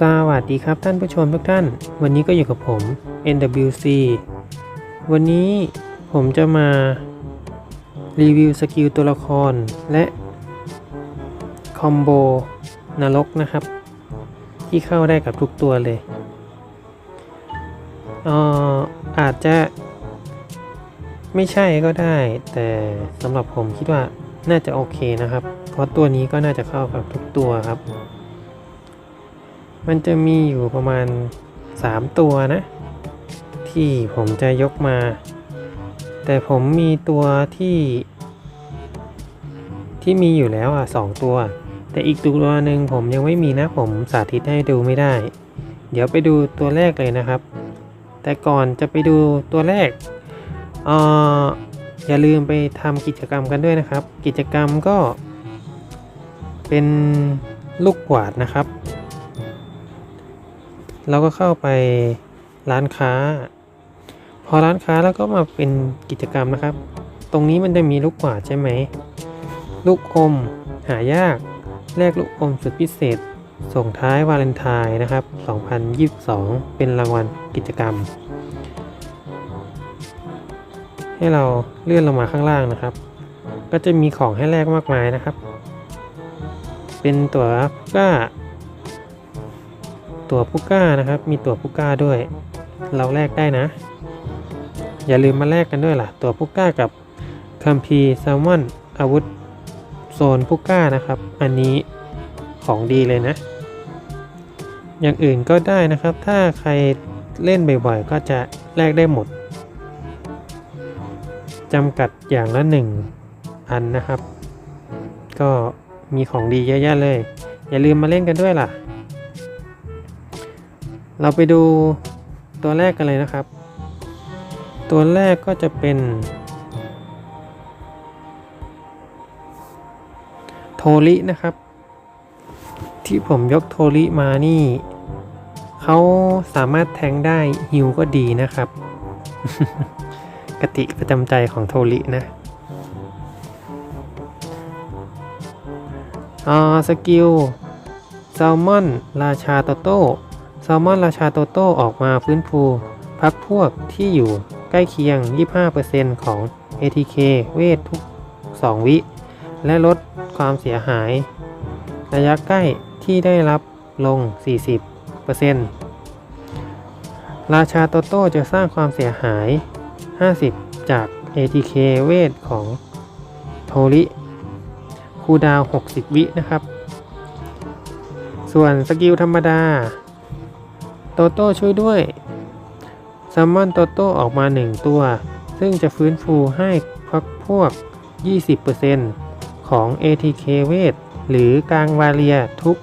สวัสดีครับท่านผู้ชมทุกท่าน วันนี้ก็อยู่กับผม NWC วันนี้ผมจะมารีวิวสกิลตัวละครและคอมโบนรกนะครับ ที่เข้าได้กับทุกตัวเลยเอ่ออาจจะไม่ใช่ก็ได้ แต่สำหรับผมคิดว่าน่าจะโอเคนะครับ เพราะตัวนี้ก็น่าจะเข้ากับทุกตัวครับ มันจะมีอยู่ประมาณ 3 ตัวนะ ที่ผมจะยกมา แต่ผมมีตัวที่ ที่มีอยู่แล้วอะสองตัว แต่อีกตัวหนึ่งผมยังไม่มีนะผมสาธิตให้ดูไม่ได้ เดี๋ยวไปดูตัวแรกเลยนะครับ แต่ก่อนจะไปดูตัวแรกเอ่ออย่าลืมไปทำกิจกรรมกันด้วยนะครับ กิจกรรมก็เป็นลูกกวาดนะครับ เราก็เข้าไปร้านค้า พอร้านค้าแล้วก็มาเป็นกิจกรรมนะครับ ตรงนี้มันจะมีลูกกวาดใช่ไหม ลูกอม หายาก แลกลูกอมสุดพิเศษ ส่งท้ายวาเลนไทน์นะครับ 2022 เป็นรางวัลกิจกรรม ให้เราเลื่อนลงมาข้างล่างนะครับ ก็จะมีของให้แลกมากมายนะครับ เป็นตัวก้า ตัวพุก้านะครับ มีตัวพุก้าด้วย เราแลกได้นะ อย่าลืมมาแลกกันด้วยล่ะ ตัวพุก้ากับคัมพีแซลมอนอาวุธโซนพุก้านะครับ อันนี้ของดีเลยนะ อย่างอื่นก็ได้นะครับ ถ้าใครเล่นบ่อยๆ ก็จะแลกได้หมดจำกัดอย่างละหนึ่งอันนะครับ ก็มีของดีเยอะแยะเลย อย่าลืมมาเล่นกันด้วยล่ะ เราไปดูตัวแรกกันเลยนะครับ ตัวแรกก็จะเป็น โทรินะครับ ที่ผมยกโทริมานี่เขาสามารถแทงได้ฮิวก็ดีนะครับ กติประจำใจของโทรินะอ่าสกิลแซลมอน ราชาโตโต้ แซลมอนราชาโตโต้ออกมาฟื้นฟู พักพวกที่อยู่ใกล้เคียง 25%ของ ATK เวททุก 2 วิ และลดความเสียหาย ระยะใกล้ที่ได้รับลง 40%ราชาโตโต้จะสร้างความเสียหาย 50 จาก ATK เวทของโทริคูดาว 60 วินะครับ ส่วนสกิลธรรมดา โตโต้ช่วยด้วยซัมมอนโตโต้ออกมา 1 ตัว ซึ่งจะฟื้นฟูให้พักพวก 20%ของ ATK เวทหรือกลางวาเลียทุก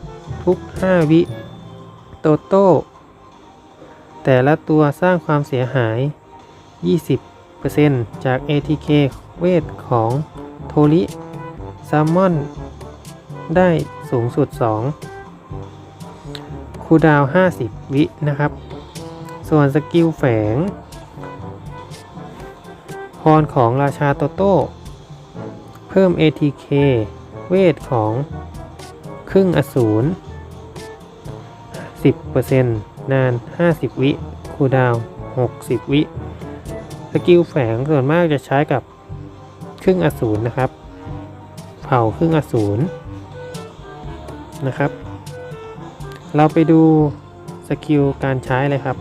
ทุก 5 วิโตโต้แต่ละตัวสร้างความเสียหาย 20%จาก ATK เวทของโทริซัมมอนได้สูงสุด 2 คูดาวน์50 วินะครับ ส่วนสกิลแฝง พรของราชาโตโต้ เพิ่ม ATK เวทของครึ่งอสูร 10%นาน 50 วิคูดาวน์60 วิสกิลแฝงส่วนมากจะใช้กับครึ่งอสูรนะครับ เผาครึ่งอสูรนะครับ เราไปดูสกิลการใช้เลยครับ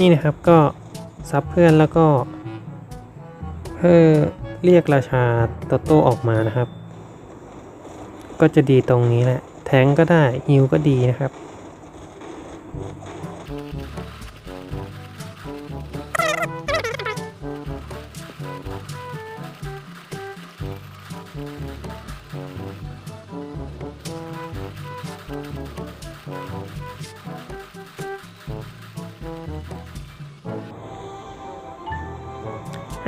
นี่นะครับก็ซับเพื่อนแล้วก็เพื่อเรียกราชาโตโต้ออกมานะครับ ก็จะดีตรงนี้แหละ แทงก็ได้ฮิวก็ดีนะครับ อ่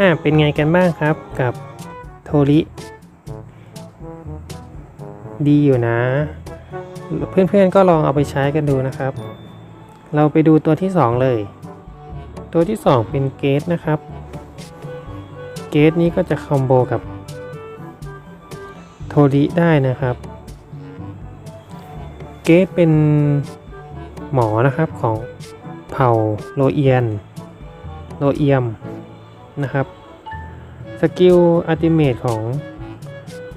าเป็นไงกันบ้างครับกับโทริดีอยู่นะ เพื่อนๆก็ลองเอาไปใช้กันดูนะครับ เราไปดูตัวที่สองเลย ตัวที่สองเป็นเกตนะครับ เกตนี้ก็จะคอมโบกับโทริได้นะครับ เกตเป็นหมอนะครับของเผ่าโลเอียน โลเอียมนะครับสกิลอัติเมตของ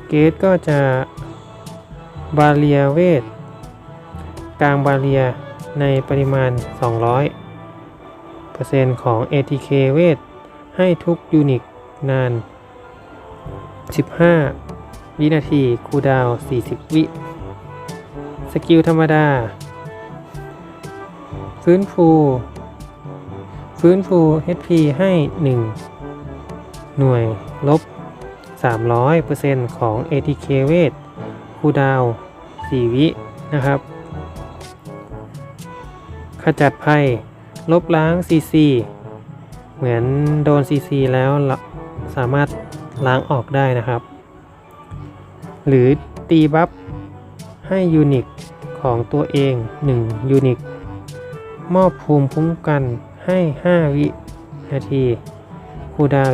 เกตก็จะบาเลียเวทกลางบาเลีย ในปริมาณ 200%ของ ATK เวทให้ทุกยูนิตนาน 15 วินาที คูดาว 40 วิ สกิลธรรมดา ฟื้นฟู ฟื้นฟู HP ให้ 1 หน่วยลบ 300%ของ ATK เวทคูดาว 4 วินะครับ ขจัดภัย ลบล้าง CC เหมือนโดน CC แล้วสามารถล้างออกได้นะครับ หรือตีบัฟให้ยูนิตของตัวเอง 1 ยูนิตมอบภูมิคุ้มกันให้ 5 วินาที คูดาว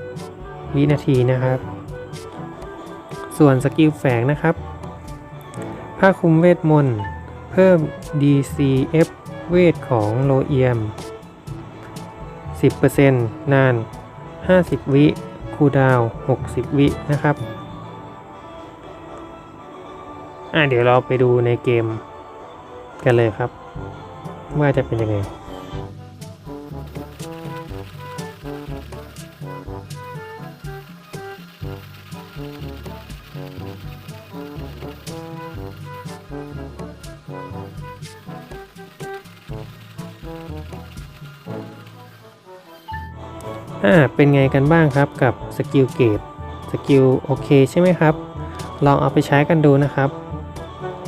20 วินาทีนะครับ ส่วนสกิลแฝงนะครับ ผ้าคลุมเวทมนต์ เพิ่ม DCF เวทของโลเอียม 10%นาน 50 วิคูดาว 60 วินะครับ อะเดี๋ยวเราไปดูในเกมกันเลยครับ ว่าจะเป็นยังไง อ่าเป็นไงกันบ้างครับกับสกิลเกตสกิลโอเคใช่ไหมครับ ลองเอาไปใช้กันดูนะครับ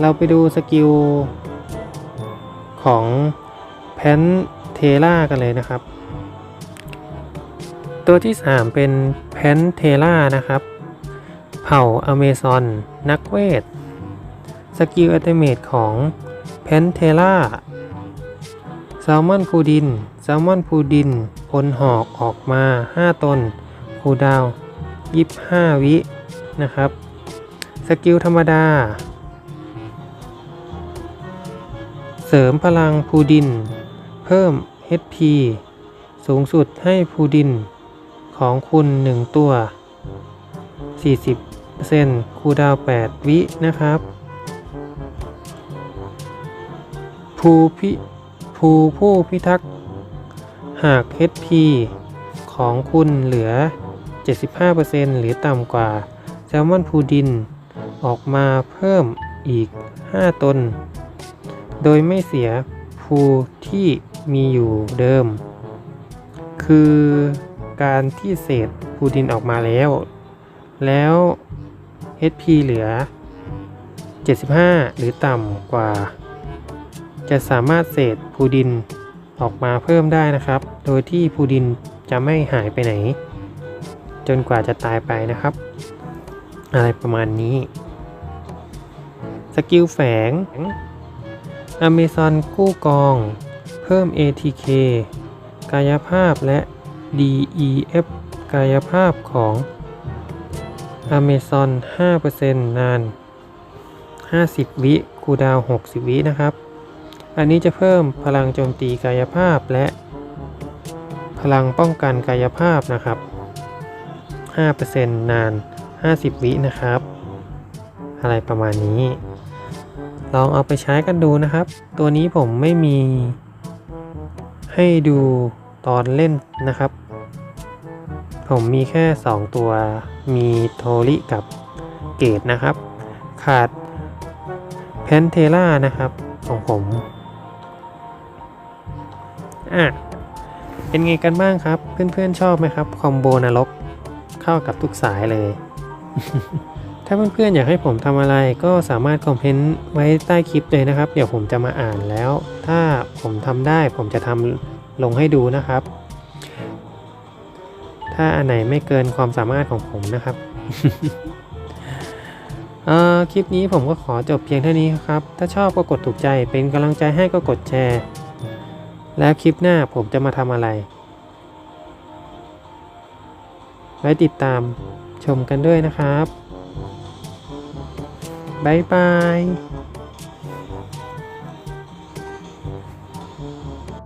เราไปดูสกิลของแพนเทล่ากันเลยนะครับ ตัวที่ 3 เป็นแพนเทล่านะครับ เผ่าอเมซอนนักเวท สกิลอัลติเมทของแพนเทล่า แซลมอนพูดิน แซลมอนพูดินพลหอกออกมา 5 ตนคูดาว 25 วิ นะครับ สกิลธรรมดา เสริมพลังพูดิน เพิ่ม HP สูงสุดให้พูดินของคุณ 1 ตัว 40%คูดาว 8 วิ นะครับ ภูพิ ภูผู้พิทักษ์ หาก HP ของคุณเหลือ 75%หรือต่ำกว่าแซลมอนพูดิน ออกมาเพิ่มอีก 5 ตน โดยไม่เสียภูที่มีอยู่เดิม คือการที่เศษพูดินออกมาแล้ว แล้ว HP เหลือ 75 หรือต่ำกว่า จะสามารถเศษพูดินออกมาเพิ่มได้นะครับ โดยที่พูดินจะไม่หายไปไหน จนกว่าจะตายไปนะครับ อะไรประมาณนี้สกิลแฝงอเมซอนกู้กอง เพิ่ม ATK กายภาพและ DEF กายภาพของอเมซอน5%นาน 50 วิ คูดาว 60 วินะครับ อันนี้จะเพิ่มพลังโจมตีกายภาพและ พลังป้องกันกายภาพนะครับ 5%นาน 50 วินะครับ อะไรประมาณนี้ ลองเอาไปใช้กันดูนะครับ ตัวนี้ผมไม่มีให้ดูตอนเล่นนะครับ ผมมีแค่ 2 ตัว มีโทริกับเกตนะครับ ขาดแพนเทล่านะครับของผม อะเป็นไงกันบ้างครับ เพื่อนๆชอบไหมครับคอมโบนรกเข้ากับทุกสายเลย ถ้าเพื่อนๆอยากให้ผมทำอะไรก็สามารถคอมเมนต์ไว้ใต้คลิปเลยนะครับ เดี๋ยวผมจะมาอ่านแล้ว ถ้าผมทำได้ผมจะทำลงให้ดูนะครับ ถ้าอันไหนไม่เกินความสามารถของผมนะครับคลิปนี้ผมก็ขอจบเพียงเท่านี้ครับ ถ้าชอบก็กดถูกใจ เป็นกำลังใจให้ก็กดแชร์ แล้วคลิปหน้าผมจะมาทำอะไร ไว้ติดตามชมกันด้วยนะครับ บ๊ายบาย